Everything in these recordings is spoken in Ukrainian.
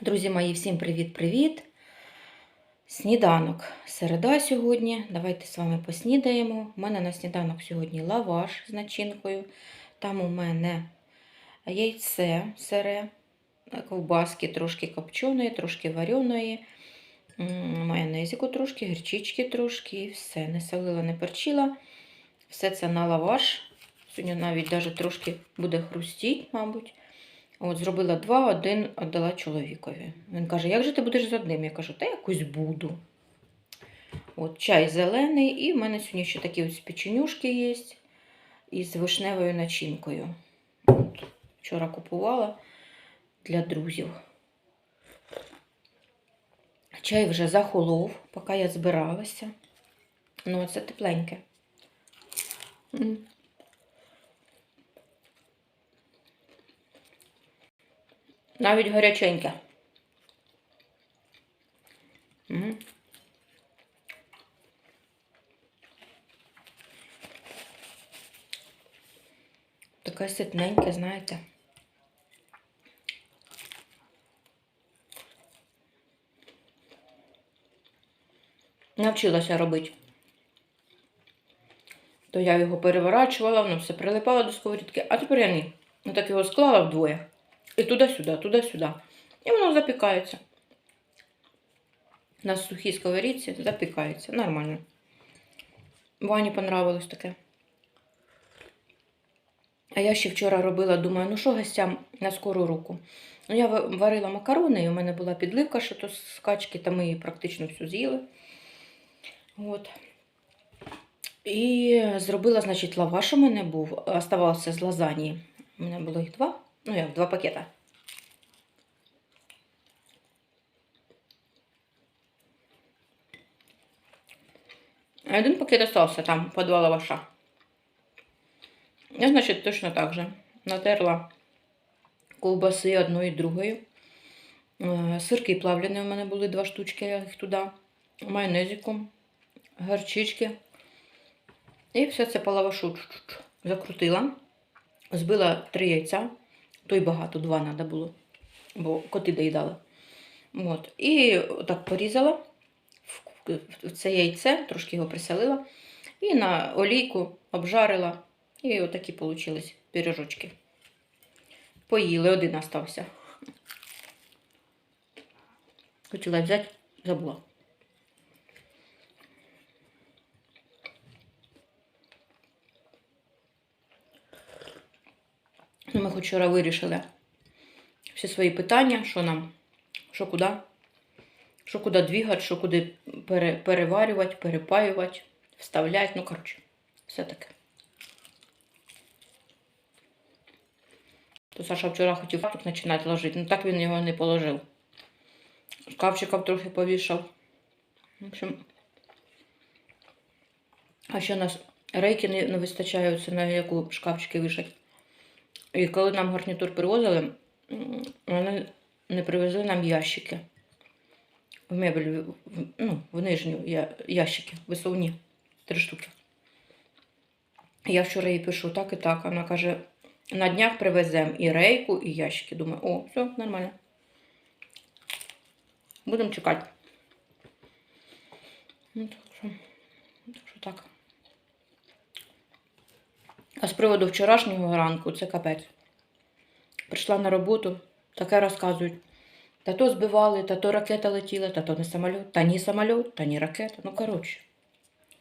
Друзі мої, всім привіт-привіт! Сніданок. Середа сьогодні. Давайте з вами поснідаємо. У мене на сніданок сьогодні лаваш з начинкою. Там у мене яйце сире, ковбаски трошки копченої, трошки вареної, м, майонезику трошки, гірчички трошки і все. Не солила, не перчила. Все це на лаваш. Сьогодні навіть даже трошки буде хрустіть, мабуть. От, зробила два, один віддала чоловікові. Він каже, як же ти будеш з одним? Я кажу, та якось буду. От, чай зелений, і в мене сьогодні ще такі ось печенюшки є із вишневою начинкою. От, вчора купувала для друзів. Чай вже захолов, поки я збиралася. Ну, це тепленьке. Навіть гаряченьке. Таке ситненьке, знаєте. Навчилася робити. То я його переворачувала, воно все прилипало до сковорідки, а тепер я ні. Ну так його склала вдвоє. І туди-сюди, туди-сюди. І воно запікається. На сухій сковорідці запікається. Нормально. Вані понравилось таке. А я ще вчора робила, думаю, ну що гостям на скору руку. Ну, я варила макарони, і у мене була підливка, що то з качки, та ми її практично всю з'їли. От. І зробила, значить, лаваш у мене був, оставався з лазанії. У мене було їх два. Ну, як два пакета. Один пакет остався там по два лаваша. Я, значить, точно так же натерла ковбаси одної і другої. Е, Сирки плавлені у мене були два штучки, я їх туди. Майонезику, гарчички. І все це по лавашу закрутила. Збила три яйця. То й багато, два треба було, бо коти доїдали. От. І так порізала в- це яйце, трошки його присолила. І на олійку обжарила. І отакі получились пиріжочки. Поїли, один остався. Хотіла взяти, забула. Ну, ми хоч вчора вирішили всі свої питання, що нам, що куди, що куди двигати, що куди пере, переварювати, перепаювати, вставляти. Ну, коротше, все таке. То Саша вчора хотів тут починати ложити, ну так він його не положив. Шкафчиком трохи повішав. В общем, а ще у нас рейки не, не вистачає, на яку шкафчики вішать. І коли нам гарнітур привозили, вони не привезли нам ящики. В мебель, ну, в нижню ящики, висувні, три штуки. Я вчора їй пишу так і так. Вона каже, на днях привеземо і рейку, і ящики. Думаю, о, все, нормально. Будемо чекати. Ну, так що, так що так. А з приводу вчорашнього ранку це капець. Прийшла на роботу, таке розказують. Та то збивали, та то ракета летіла, та то не самоліт, та ні самоліт, та ні ракета. Ну, коротше.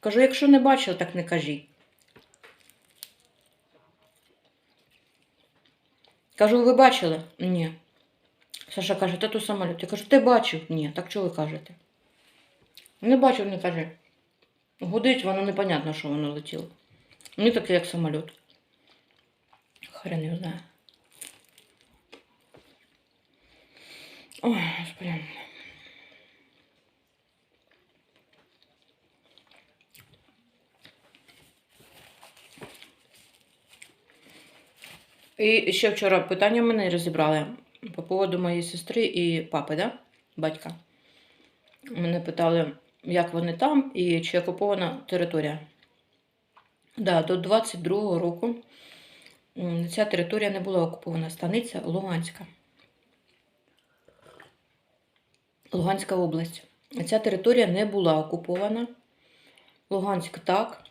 Кажу, якщо не бачили, так не кажіть. Кажу, ви бачили? Ні. Саша каже, та то самоліт. Я кажу, ти бачив? Ні. Так чого ви кажете? Не бачив, не кажи. Гудить, воно непонятно, що воно летіло. Не таке, як самоліт. Хрен його знає. Ой, господи. І ще вчора питання мене розібрали по поводу моєї сестри і папи, да? батька. Мене питали, як вони там і чи окупована територія. Да, до 22-го року ця територія не була окупована. Станиця Луганська. Луганська область. Ця територія не була окупована. Луганськ так.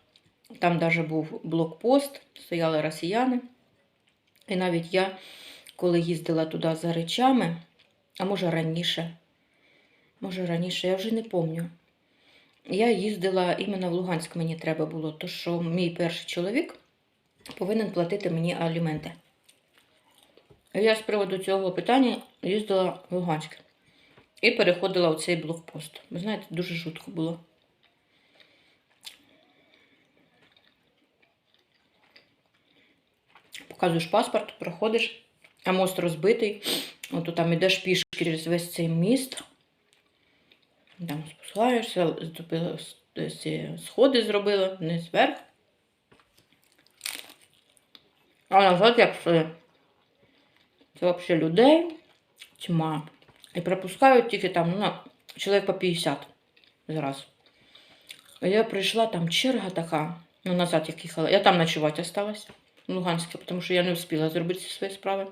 Там навіть був блокпост, стояли росіяни. І навіть я, коли їздила туди за речами, а може раніше, може раніше, я вже не пам'ятаю. Я їздила іменно в Луганськ, мені треба було, то що мій перший чоловік повинен платити мені аліменти. Я з приводу цього питання їздила в Луганськ і переходила в цей блокпост. Ви знаєте, дуже жутко було. Показуєш паспорт, проходиш, а мост розбитий. От там ідеш пішки через весь цей міст. Там спускаєшся, зробила сходи зробила, вниз вверх. А назад як все. Це взагалі людей, тьма. І пропускають тільки там, ну, чоловік по 50 зараз. Я прийшла, там черга така, ну назад як їхала. Я там ночувати осталась в Луганську, тому що я не встигла зробити всі свої справи.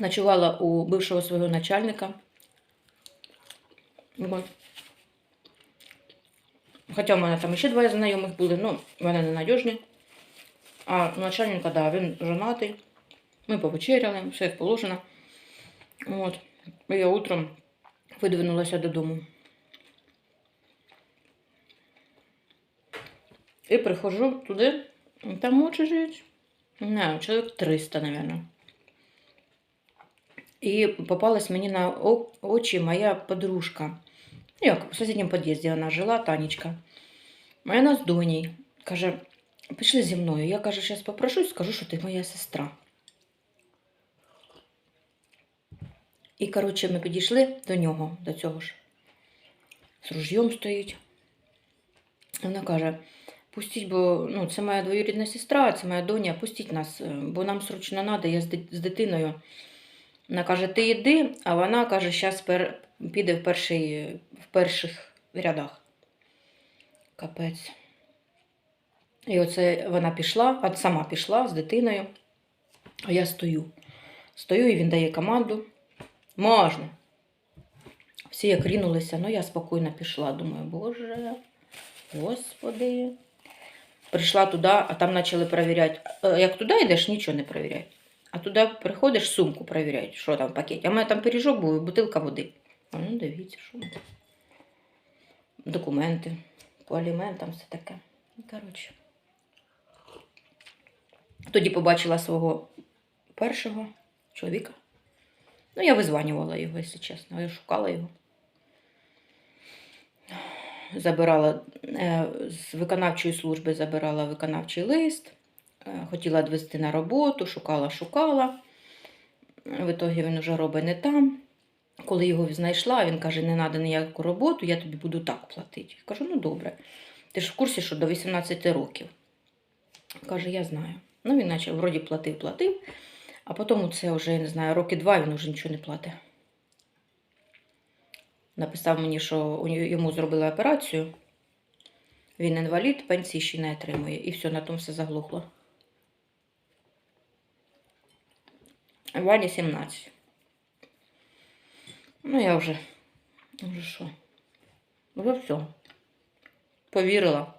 Ночувала у бившого свого начальника. Хоча в мене там ще двоє знайомих були, ну, вони ненадіжні. А начальника, да, він женатий. Ми повечеряли, все як положено. От. І я утром видвинулася додому. І приходжу туди, там очі живуть. Не, знаю, чоловік 300, мабуть. І попалась мені на очі моя подружка. Ну, Як, в сусідньому під'їзді вона жила, Танечка. Моя нас з доней. Каже, пішли зі мною. Я каже, зараз попрошусь, скажу, що ти моя сестра. І, коротше, ми підійшли до нього, до цього ж. З ружьом стоїть. Вона каже: пустіть, бо ну, це моя двоюрідна сестра, це моя доня, пустіть нас, е, бо нам срочно треба, я з, дитиною. Вона каже, ти йди, а вона каже, зараз. Піде в, перший... в перших рядах. Капець. І оце вона пішла, а сама пішла з дитиною, а я стою. Стою, і він дає команду. Можна. Всі як рінулися, ну я спокійно пішла. Думаю, боже, господи. Прийшла туди, а там почали перевіряти. Е, Як туди йдеш, нічого не перевіряють. А туди приходиш, сумку перевіряють, що там в пакеті. А в мене там пиріжок був і бутилка води. А ну дивіться, що. Документи, по аліментам, все таке. Ну, Коротше. Тоді побачила свого першого чоловіка. Ну, я визванювала його, якщо чесно. Я шукала його. Забирала е, з виконавчої служби забирала виконавчий лист. Е, Хотіла відвести на роботу, шукала, шукала. В ітогі він вже робить не там. Коли його знайшла, він каже, не треба ніяку роботу, я тобі буду так платити. Я кажу, ну добре. Ти ж в курсі, що до 18 років. Каже, я знаю. Ну, він наче вроді платив, платив, а потім це вже, я не знаю, роки два він вже нічого не платить. Написав мені, що йому зробили операцію. Він інвалід, пенсії ще не отримує. І все, на тому все заглухло. Вані 17. Ну, я вже. Вже що? Вже все. Повірила.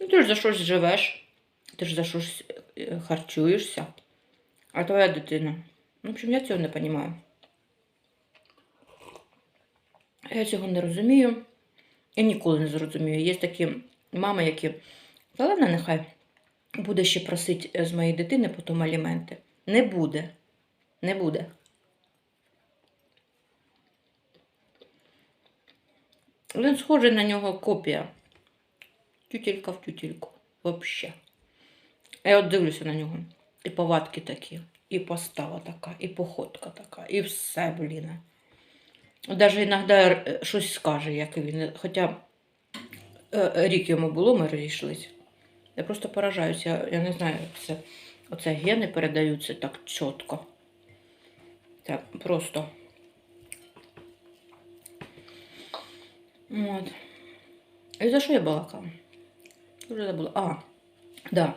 Ну, ти ж за щось живеш, ти ж за щось е, харчуєшся. А твоя дитина. В общем, я цього не розумію. Я цього не розумію. І ніколи не зрозумію. Є такі мами, які. Та ладно, нехай буде ще просити з моєї дитини потім аліменти. Не буде. Не буде. Він схожий на нього копія. Тютелька в тютельку. Вообще. Я от дивлюся на нього. І повадки такі, і постава така, і походка така, і все, блін. Даже іноді е, щось скаже, як він. Хоча е, рік йому було, ми розійшлися. Я просто поражаюся, я не знаю, як це. Оце гени передаються так чітко. Так, просто. От. І за що я балакала? Уже забула. А, да.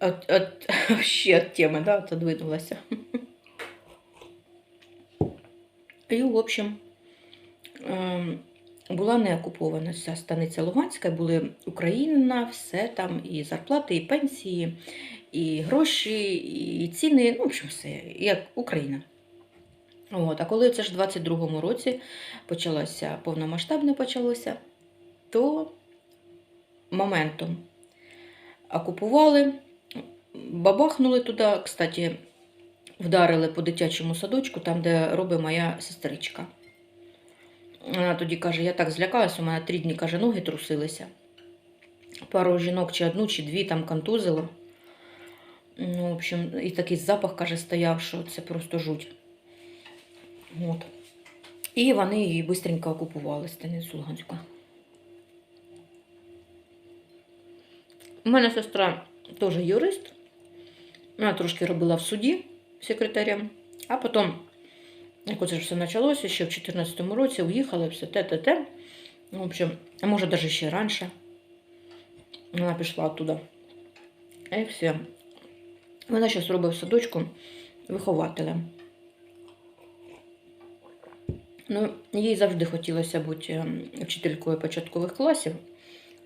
От, от, ще от теми, да, отодвинулася. І, в общем, ем, була не окупована ця станиця Луганська, були Україна, все там, і зарплати, і пенсії, і гроші, і ціни, ну, в общем, все, як Україна. От, а коли це ж в 22-му році почалося повномасштабне почалося, то моментом окупували, бабахнули туди, кстати, вдарили по дитячому садочку, там, де робить моя сестричка. Вона тоді каже, я так злякалася, у мене три дні каже, ноги трусилися. Пару жінок, чи одну, чи дві там контузило. Ну, в общем, і такий запах, каже, стояв, що це просто жуть. От. І вони її швидко окупували, Станицю Луганську. У мене сестра теж юрист. Вона трошки робила в суді секретарем, а потім, як оце все почалося, ще в 2014 році уїхала, все те-те-те. В общем, а може навіть ще раніше. Вона пішла оттуда. І все. Вона зараз робить в садочку вихователем. Ну, їй завжди хотілося бути ем, вчителькою початкових класів.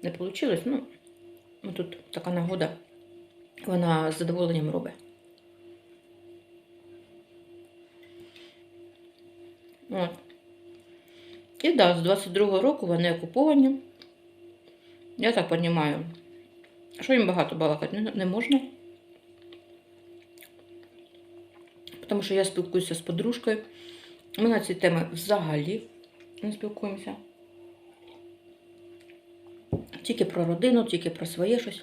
Не вийшло. Ну, ну, тут така нагода. Вона з задоволенням робить. От. І да, з 22-го року вони окуповані. Я так розумію, що їм багато балакати не можна. Тому що я спілкуюся з подружкою. Ми на ці теми взагалі не спілкуємося. Тільки про родину, тільки про своє щось.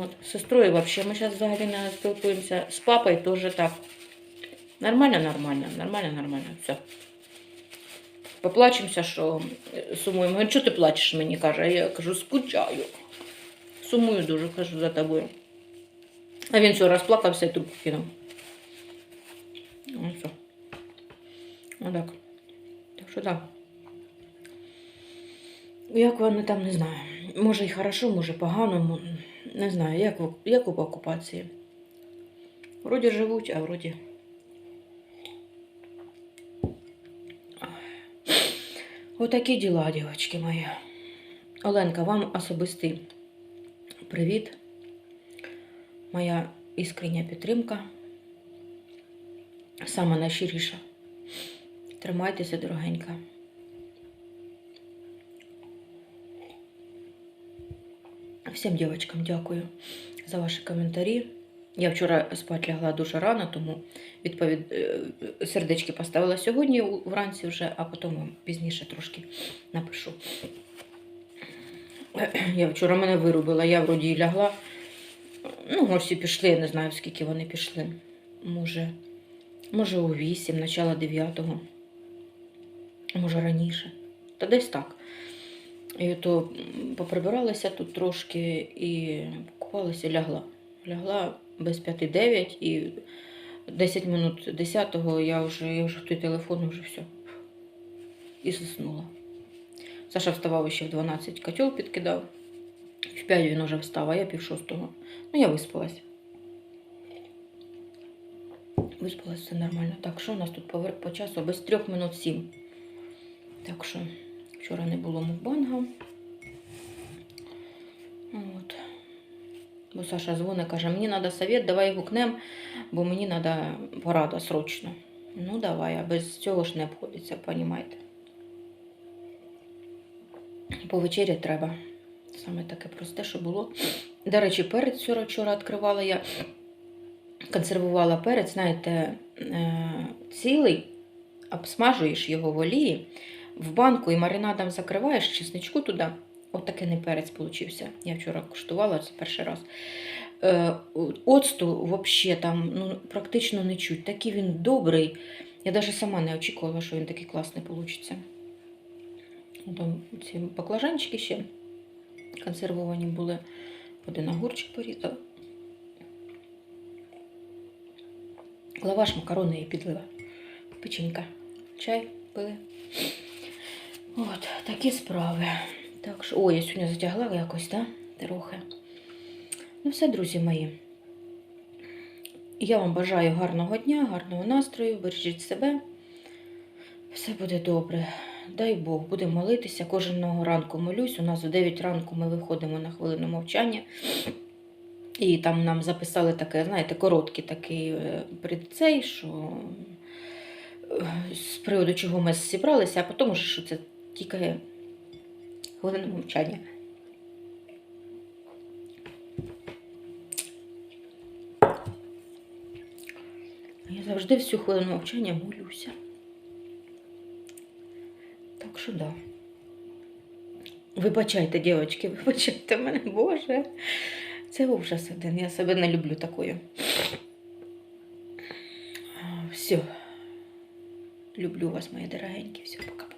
От. З сестрою взагалі ми зараз взагалі не спілкуємося. З папою теж так. Нормально, нормально, нормально, нормально. Все. Поплачемося, що е, сумуємо. Говорить, що ти плачеш мені, каже. Я кажу, скучаю. Сумую дуже, кажу, за тобою. А він все розплакався і трубку кинув. Ну, все. Отак. Так що так. Як вони там, не знаю. Може і хорошо, може погано, не знаю, як, як в окупації. Вроді живуть, а вроді. Отакі діла, дівчатки мої. Оленка, вам особистий привіт. Моя іскрення підтримка. Саме найщиріша. Тримайтеся, дорогенька. Всім дівчаткам дякую за ваші коментарі. Я вчора спати лягла дуже рано, тому відповідь е, сердечки поставила сьогодні вранці вже, а потім вам пізніше трошки напишу. Я вчора мене вирубила, я вроді лягла. Ну, ось і пішли, я не знаю, скільки вони пішли. Може, може у 8, начало 9, може раніше. Та десь так. І то поприбиралася тут трошки і купалася, лягла. Лягла без 5-9 і 10 минут 10-го я вже, я вже в той телефон вже все. І заснула. Саша вставав ще в 12, котел підкидав. В 5 він вже встав, а я пів шостого. Ну, я виспалась. Виспалась все нормально. Так, що у нас тут по, по часу? Без 3 минут 7. Так що вчора не було мукбанга. От. Бо Саша дзвонить, каже, мені треба совет, давай гукнем, бо мені треба порада срочно. Ну, давай, а без цього ж не обходиться, понімаєте. По вечері треба. Саме таке просте, що було. До речі, перець вчора відкривала я. Консервувала перець, знаєте, е, цілий, обсмажуєш його в олії, в банку і маринадом закриваєш, чесничку туди. От такий не перець получився. Я вчора куштувала це перший раз. Е, Оцту взагалі там ну, практично не чуть. Такий він добрий. Я навіть сама не очікувала, що він такий класний вийде. Там ці баклажанчики ще консервовані були. Один огурчик порізала. Лаваш, макарони і підлива. Печенька. Чай пили. От, такі справи. Так що, ой, я сьогодні затягла якось, так? Да? Трохи. Ну, все, друзі мої. Я вам бажаю гарного дня, гарного настрою, бережіть себе. Все буде добре. Дай Бог, будемо молитися. Кожного ранку молюсь. У нас о 9 ранку ми виходимо на хвилину мовчання. І там нам записали таке, знаєте, короткий такий е, предцей, що е, з приводу чого ми зібралися, а потім уже, що це тільки хвилина мовчання. Я завжди всю хвилину мовчання молюся. Так що да. Вибачайте, дівчатки, вибачайте мене, Боже. Це ужас один. Я себе не люблю такою. Все. Люблю вас, мої дорогенькі. Все, пока.